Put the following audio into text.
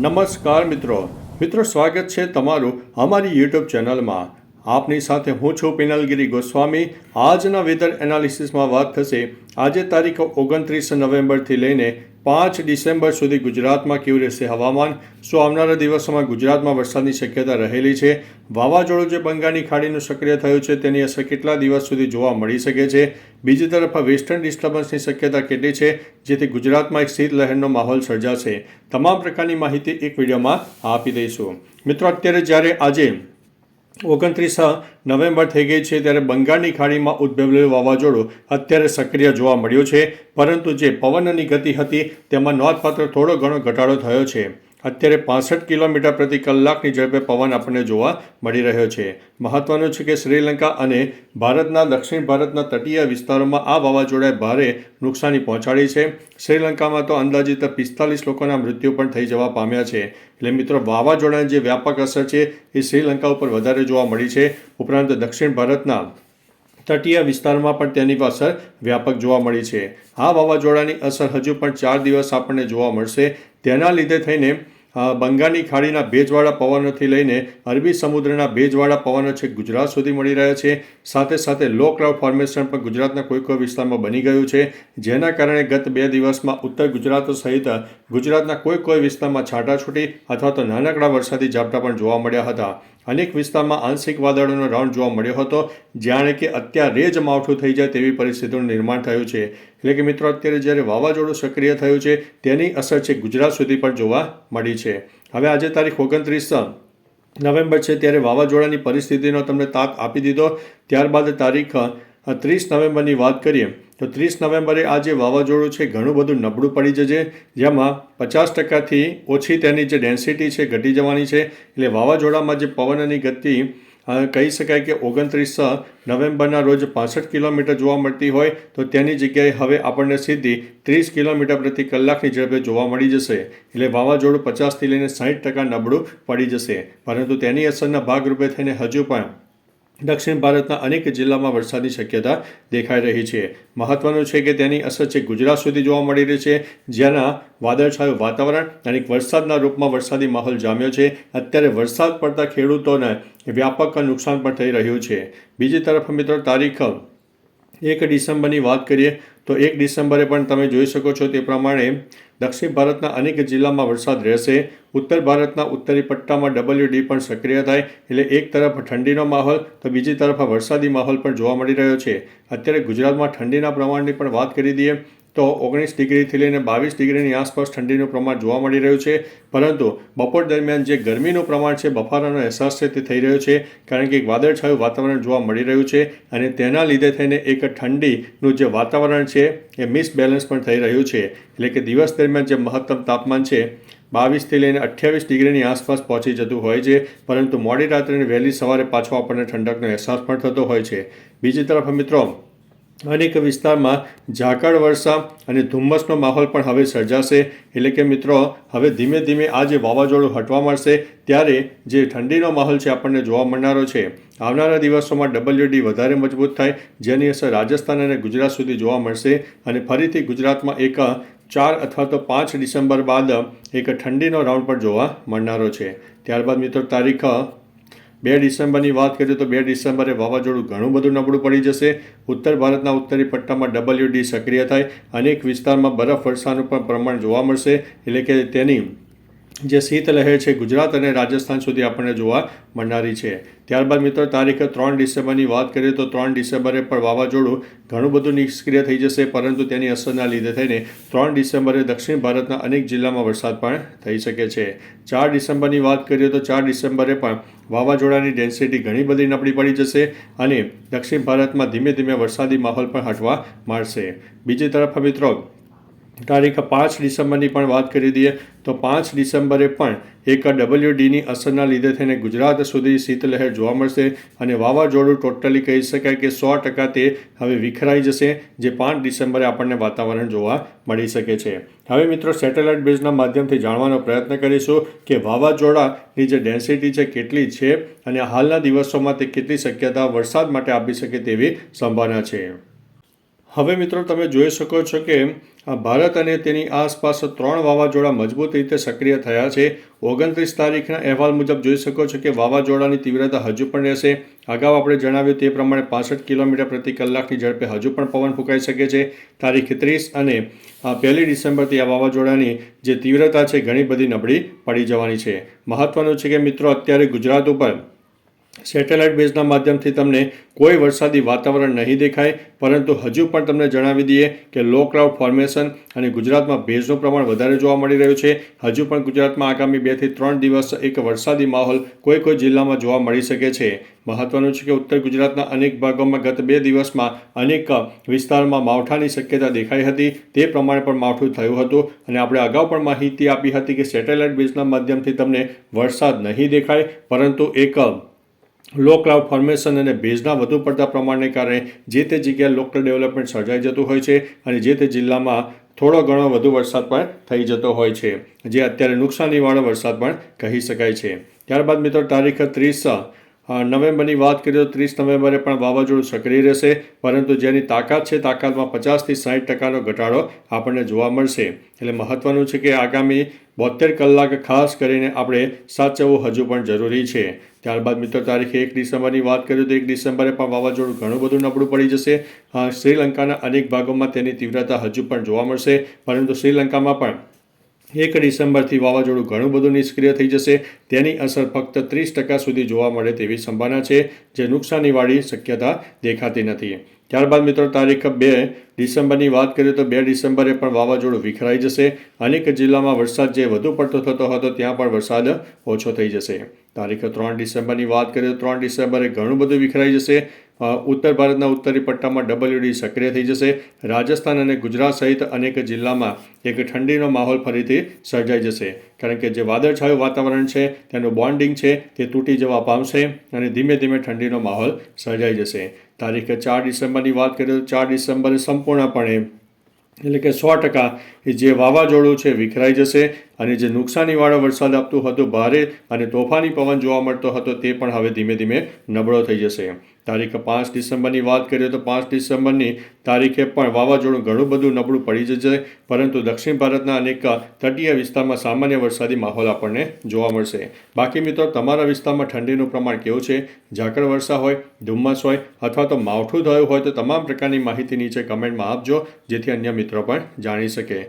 નમસ્કાર મિત્રો. મિત્રો, સ્વાગત છે તમારું અમારી યુટ્યુબ ચેનલમાં. આપની સાથે હું છું પિનલગીરી ગોસ્વામી. આજના વેધર એનાલિસિસમાં વાત થશે. આજે તારીખ ઓગણત્રીસ નવેમ્બરથી લઈને પાંચ ડિસેમ્બર સુધી ગુજરાતમાં કેવું રહેશે હવામાન? શું આવનારા દિવસોમાં ગુજરાતમાં વરસાદની શક્યતા રહેલી છે? વાવાઝોડું જે બંગાળની ખાડીનું સક્રિય થયું છે, તેની અસર કેટલા દિવસ સુધી જોવા મળી શકે છે? બીજી તરફ, વેસ્ટર્ન ડિસ્ટર્બન્સની શક્યતા કેટલી છે, જેથી ગુજરાતમાં એક શીતલહેરનો માહોલ સર્જાશે? તમામ પ્રકારની માહિતી એક વિડીયોમાં આપી દઈશું. મિત્રો, અત્યારે જ્યારે આજે ઓગણત્રીસ નવેમ્બર થઈ ગઈ છે ત્યારે બંગાળની ખાડીમાં ઉદ્ભવેલું વાવાઝોડું અત્યારે સક્રિય જોવા મળ્યું છે. પરંતુ જે પવનની ગતિ હતી, તેમાં નોંધપાત્ર થોડો ઘણો ઘટાડો થયો છે. અત્યારે પાસઠ કિલોમીટર પ્રતિ કલાકની ઝડપે પવન આપણને જોવા મળી રહ્યો છે. મહત્વનું છે કે શ્રીલંકા અને ભારતના દક્ષિણ ભારતના તટીય વિસ્તારોમાં આ વાવાઝોડાએ ભારે નુકસાની પહોંચાડી છે. શ્રીલંકામાં તો અંદાજિત પિસ્તાલીસ લોકોના મૃત્યુ પણ થઈ જવા પામ્યા છે. એટલે મિત્રો, વાવાઝોડાની જે વ્યાપક અસર છે એ શ્રીલંકા ઉપર વધારે જોવા મળી છે. ઉપરાંત દક્ષિણ ભારતના તટીય વિસ્તારમાં પણ તેની અસર વ્યાપક જોવા મળી છે. આ વાવાઝોડાની અસર હજુ પણ ચાર દિવસ આપણને જોવા મળશે. તેના લીધે થઈને બંગાળની ખાડીના ભેજવાળા પવનોથી લઈને અરબી સમુદ્રના ભેજવાળા પવનો છે ગુજરાત સુધી મળી રહ્યા છે. સાથે સાથે લો ક્લાઉડ ફોર્મેશન પણ ગુજરાતના કોઈ કોઈ વિસ્તારમાં બની ગયું છે. જેના કારણે ગત બે દિવસમાં ઉત્તર ગુજરાત સહિત ગુજરાતના કોઈ કોઈ વિસ્તારમાં છાંટાછૂટી અથવા તો નાનકડા વરસાદી ઝાપટા પણ જોવા મળ્યા હતા. અનેક વિસ્તારમાં આંશિક વાદળોનો રાઉન્ડ જોવા મળ્યો હતો, જાણે કે અત્યારે જ માવઠું થઈ જાય તેવી પરિસ્થિતિનું નિર્માણ થયું છે. એટલે કે મિત્રો, અત્યારે જ્યારે વાવાઝોડું સક્રિય થયું છે, તેની અસર છે ગુજરાત સુધી પણ જોવા મળી છે. હવે આજે તારીખ ઓગણત્રીસ નવેમ્બર છે, ત્યારે વાવાઝોડાની પરિસ્થિતિનો તમને તાક આપી દીધો. ત્યારબાદ તારીખ ત્રીસ નવેમ્બરની વાત કરીએ, તો ત્રીસ નવેમ્બરે આ જે વાવાઝોડું છે, ઘણું બધું નબળું પડી જશે, જેમાં પચાસ ટકાથી ઓછી તેની જે ડેન્સિટી છે, ઘટી જવાની છે. એટલે વાવાઝોડામાં જે પવનની ગતિ કહી શકાય કે ઓગણત્રીસ નવેમ્બરના રોજ પાસઠ કિલોમીટર જોવા મળતી હોય તો તેની જગ્યાએ હવે આપણને સીધી ત્રીસ કિલોમીટર પ્રતિ કલાકની ઝડપે જોવા મળી જશે. એટલે વાવાઝોડું પચાસથી લઈને સાઠ ટકા નબળું પડી જશે. પરંતુ તેની અસરના ભાગરૂપે થઈને હજુ પણ દક્ષિણ ભારતના અનેક જિલ્લામાં વરસાદની શક્યતા દેખાઈ રહી છે. મહત્વનું છે કે તેની અસર છે ગુજરાત સુધી જોવા મળી રહી છે. જેના વાદળછાયું વાતાવરણ અને વરસાદના રૂપમાં વરસાદી માહોલ જામ્યો છે. અત્યારે વરસાદ પડતા ખેડૂતોને વ્યાપક નુકસાન પણ થઈ રહ્યું છે. બીજી તરફ મિત્રો તારીખ એક ડિસેમ્બરની વાત કરીએ તો એક ડિસેમ્બરે પણ તમે જોઈ શકો છો તે પ્રમાણે દક્ષિણ ભારતના અનેક જિલ્લામાં વરસાદ રહેશે. ઉત્તર ભારતના ઉત્તરી પટ્ટામાં ડબલ્યુ ડી પણ સક્રિય થાય એટલે એક તરફ ઠંડીનો માહોલ તો બીજી તરફ વરસાદી માહોલ પણ જોવા મળી રહ્યો છે. અત્યારે ગુજરાતમાં ઠંડીના પ્રમાણની પણ વાત કરી દઈએ તો ઓગણીસ ડિગ્રીથી લઈને બાવીસ ડિગ્રીની આસપાસ ઠંડીનું પ્રમાણ જોવા મળી રહ્યું છે. પરંતુ બપોર દરમિયાન જે ગરમીનું પ્રમાણ છે, બફારાનો અહેસાસ છે તે થઈ રહ્યો છે, કારણ કે એક વાદળછાયું વાતાવરણ જોવા મળી રહ્યું છે અને તેના લીધે થઈને એક ઠંડીનું જે વાતાવરણ છે એ મિસબેલેન્સ પણ થઈ રહ્યું છે. એટલે કે દિવસ દરમિયાન જે મહત્તમ તાપમાન છે, બાવીસથી લઈને અઠ્યાવીસ ડિગ્રીની આસપાસ પહોંચી જતું હોય છે, પરંતુ મોડી રાત્રે વહેલી સવારે પાછો આપણને ઠંડકનો અહેસાસ પણ થતો હોય છે. બીજી તરફ મિત્રો અનેક વિસ્તારમાં ઝાકળ વર્ષા અને ધુમ્મસનો માહોલ પણ હવે સર્જાશે. એટલે કે મિત્રો, હવે ધીમે ધીમે આ જે વાવાઝોડું હટવા મળશે ત્યારે જે ઠંડીનો માહોલ છે આપણને જોવા મળનારો છે. આવનારા દિવસોમાં ડબલ્યુડી વધારે મજબૂત થાય, જેની અસર રાજસ્થાન અને ગુજરાત સુધી જોવા મળશે. અને ફરીથી ગુજરાતમાં એક ચાર અથવા તો પાંચ ડિસેમ્બર બાદ એક ઠંડીનો રાઉન્ડ પણ જોવા મળનારો છે. ત્યારબાદ મિત્રો, તારીખ બે ડિસેમ્બરની વાત કરીએ તો બે ડિસેમ્બરે વાવાઝોડું ઘણું બધું નબળું પડી જશે. ઉત્તર ભારતના ઉત્તરી પટ્ટામાં ડબલ્યુ ડી સક્રિય થાય. અનેક વિસ્તારમાં બરફ વર્ષાનું પણ પ્રમાણ જોવા મળશે. એટલે કે તેની જે શીત લહેર છે ગુજરાત અને રાજસ્થાન સુધી આપણને જોવા મળનારી છે. ત્યારબાદ મિત્રો, તારીખ ત્રણ ડિસેમ્બરની વાત કરીએ તો ત્રણ ડિસેમ્બરે પણ વાવાઝોડું ઘણું બધું નિષ્ક્રિય થઈ જશે, પરંતુ તેની અસરના લીધે થઈને ત્રણ ડિસેમ્બરે દક્ષિણ ભારતના અનેક જિલ્લામાં વરસાદ પણ થઈ શકે છે. ચાર ડિસેમ્બરની વાત કરીએ તો ચાર ડિસેમ્બરે પણ વાવાઝોડાની ડેન્સિટી ઘણી બધી નબળી પડી જશે અને દક્ષિણ ભારતમાં ધીમે ધીમે વરસાદી માહોલ પણ હટવા માંડશે. બીજી તરફ મિત્રો તારીખ પાંચ ડિસેમ્બરની પણ વાત કરી દઈએ, તો પાંચ ડિસેમ્બરે પણ એક ડબલ્યુડીની અસરના લીધે થઈને ગુજરાત સુધી શીતલહેર જોવા મળશે અને વાવાઝોડું ટોટલી કહી શકાય કે સો ટકા તે હવે વિખરાઈ જશે, જે પાંચ ડિસેમ્બરે આપણને વાતાવરણ જોવા મળી શકે છે. હવે મિત્રો સેટેલાઇટ બેઝના માધ્યમથી જાણવાનો પ્રયત્ન કરીશું કે વાવાઝોડાની જે ડેન્સિટી છે કેટલી છે અને હાલના દિવસોમાં તે કેટલી શક્યતા વરસાદ માટે આપી શકે તેવી સંભાવના છે. હવે મિત્રો તમે જોઈ શકો છો કે ભારત અને તેની આસપાસ ત્રણ વાવાઝોડા મજબૂત રીતે સક્રિય થયા છે. ઓગણત્રીસ તારીખના અહેવાલ મુજબ જોઈ શકો છો કે વાવાઝોડાની તીવ્રતા હજુ પણ રહેશે. અગાઉ આપણે જણાવ્યું તે પ્રમાણે પાસઠ કિલોમીટર પ્રતિ કલાકની ઝડપે હજુ પણ પવન ફૂંકાઈ શકે છે. તારીખ ત્રીસ અને પહેલી ડિસેમ્બરથી આ વાવાઝોડાની જે તીવ્રતા છે, ઘણી બધી નબળી પડી જવાની છે. મહત્વનું છે કે મિત્રો, અત્યારે ગુજરાત ઉપર સેટેલાઇટ બેઝના માધ્યમથી તમને કોઈ વરસાદી વાતાવરણ નહીં દેખાય, પરંતુ હજુ પણ તમને જણાવી દઈએ કે લો ક્લાઉડ ફોર્મેશન અને ગુજરાતમાં ભેજનું પ્રમાણ વધારે જોવા મળી રહ્યું છે. હજુ પણ ગુજરાતમાં આગામી બેથી ત્રણ દિવસ એક વરસાદી માહોલ કોઈ કોઈ જિલ્લામાં જોવા મળી શકે છે. મહત્વનું છે કે ઉત્તર ગુજરાતના અનેક ભાગોમાં ગત બે દિવસમાં અનેક વિસ્તારોમાં માવઠાની શક્યતા દેખાઈ હતી. તે પ્રમાણે પણ માવઠું થયું હતું અને આપણે અગાઉ પણ માહિતી આપી હતી કે સેટેલાઇટ બેઝના માધ્યમથી તમને વરસાદ નહીં દેખાય, પરંતુ એક લો ક્લાઉડ ફોર્મેશન અને ભેજના વધુ પડતા પ્રમાણને કારણે જે તે જગ્યાએ લોકલ ડેવલપમેન્ટ સર્જાઈ જતું હોય છે અને જે તે જિલ્લામાં થોડો ઘણો વધુ વરસાદ પણ થઈ જતો હોય છે, જે અત્યારે નુકસાનીવાળો વરસાદ પણ કહી શકાય છે. ત્યારબાદ મિત્રો તારીખ ત્રીસ નવેમ્બરની વાત કરીએ તો ત્રીસ નવેમ્બરે પણ વાવાઝોડું સક્રિય રહેશે, પરંતુ જેની તાકાત છે તાકાતમાં પચાસથી સાઠ ટકાનો ઘટાડો આપણને જોવા મળશે. એટલે મહત્વનું છે કે આગામી બોતેર કલાક ખાસ કરીને આપણે સાચવવું હજુ પણ જરૂરી છે. ત્યારબાદ મિત્રો, તારીખે એક ડિસેમ્બરની વાત કરીએ તો એક ડિસેમ્બરે પણ વાવાઝોડું ઘણું બધું નબળું પડી જશે. શ્રીલંકાના અનેક ભાગોમાં તેની તીવ્રતા હજુ પણ જોવા મળશે, પરંતુ શ્રીલંકામાં પણ એક ડિસેમ્બરથી વાવાઝોડું ઘણું બધું નિષ્ક્રિય થઈ જશે. તેની અસર ફક્ત ત્રીસ ટકા સુધી જોવા મળે તેવી સંભાવના છે, જે નુકસાનીવાળી શક્યતા દેખાતી નથી. ત્યારબાદ મિત્રો, તારીખ બે ડિસેમ્બરની વાત કરીએ તો બે ડિસેમ્બરે પણ વાવાઝોડું વિખરાઈ જશે. અનેક જિલ્લામાં વરસાદ જે વધુ પડતો થતો હતો, ત્યાં પણ વરસાદ ઓછો થઈ જશે. તારીખ ત્રણ ડિસેમ્બરની વાત કરીએ તો ત્રણ ડિસેમ્બરે ઘણું બધું વિખરાઈ જશે. ઉત્તર ભારતના ઉત્તરી પટ્ટામાં ડબલ્યુડી સક્રિય થઈ જશે. રાજસ્થાન અને ગુજરાત સહિત અનેક જિલ્લામાં એક ઠંડીનો માહોલ ફરીથી સર્જાઈ જશે. કારણ કે જે વાદળછાયું વાતાવરણ છે, તેનું બોન્ડિંગ છે, તે તૂટી જવા પામશે અને ધીમે ધીમે ઠંડીનો માહોલ સર્જાઈ જશે. તારીખ ચાર ડિસેમ્બરની વાત કરીએ તો ચાર ડિસેમ્બરે સંપૂર્ણપણે એટલે કે સો ટકા જે વાવાઝોડું છે વિખરાઈ જશે અને જે નુકસાનીવાળો વરસાદ આપતું હતું ભારે અને તોફાની પવન જોવા મળતો હતો તે પણ હવે ધીમે ધીમે નબળો થઈ જશે. તારીખ પાંચ ડિસેમ્બરની વાત કરીએ તો પાંચ ડિસેમ્બરની તારીખે પણ વાવાઝોડું ઘણું બધું નબળું પડી જશે, પરંતુ દક્ષિણ ભારતના અનેક તટીય વિસ્તારમાં સામાન્ય વરસાદી માહોલ આપણને જોવા મળશે. બાકી મિત્રો, તમારા વિસ્તારમાં ઠંડીનું પ્રમાણ કેવું છે? ઝાકળ વર્ષા હોય, ધુમ્મસ હોય અથવા તો માવઠું થયું હોય તો તમામ પ્રકારની માહિતી નીચે કમેન્ટમાં આપજો, જેથી અન્ય મિત્રો પણ જાણી શકે.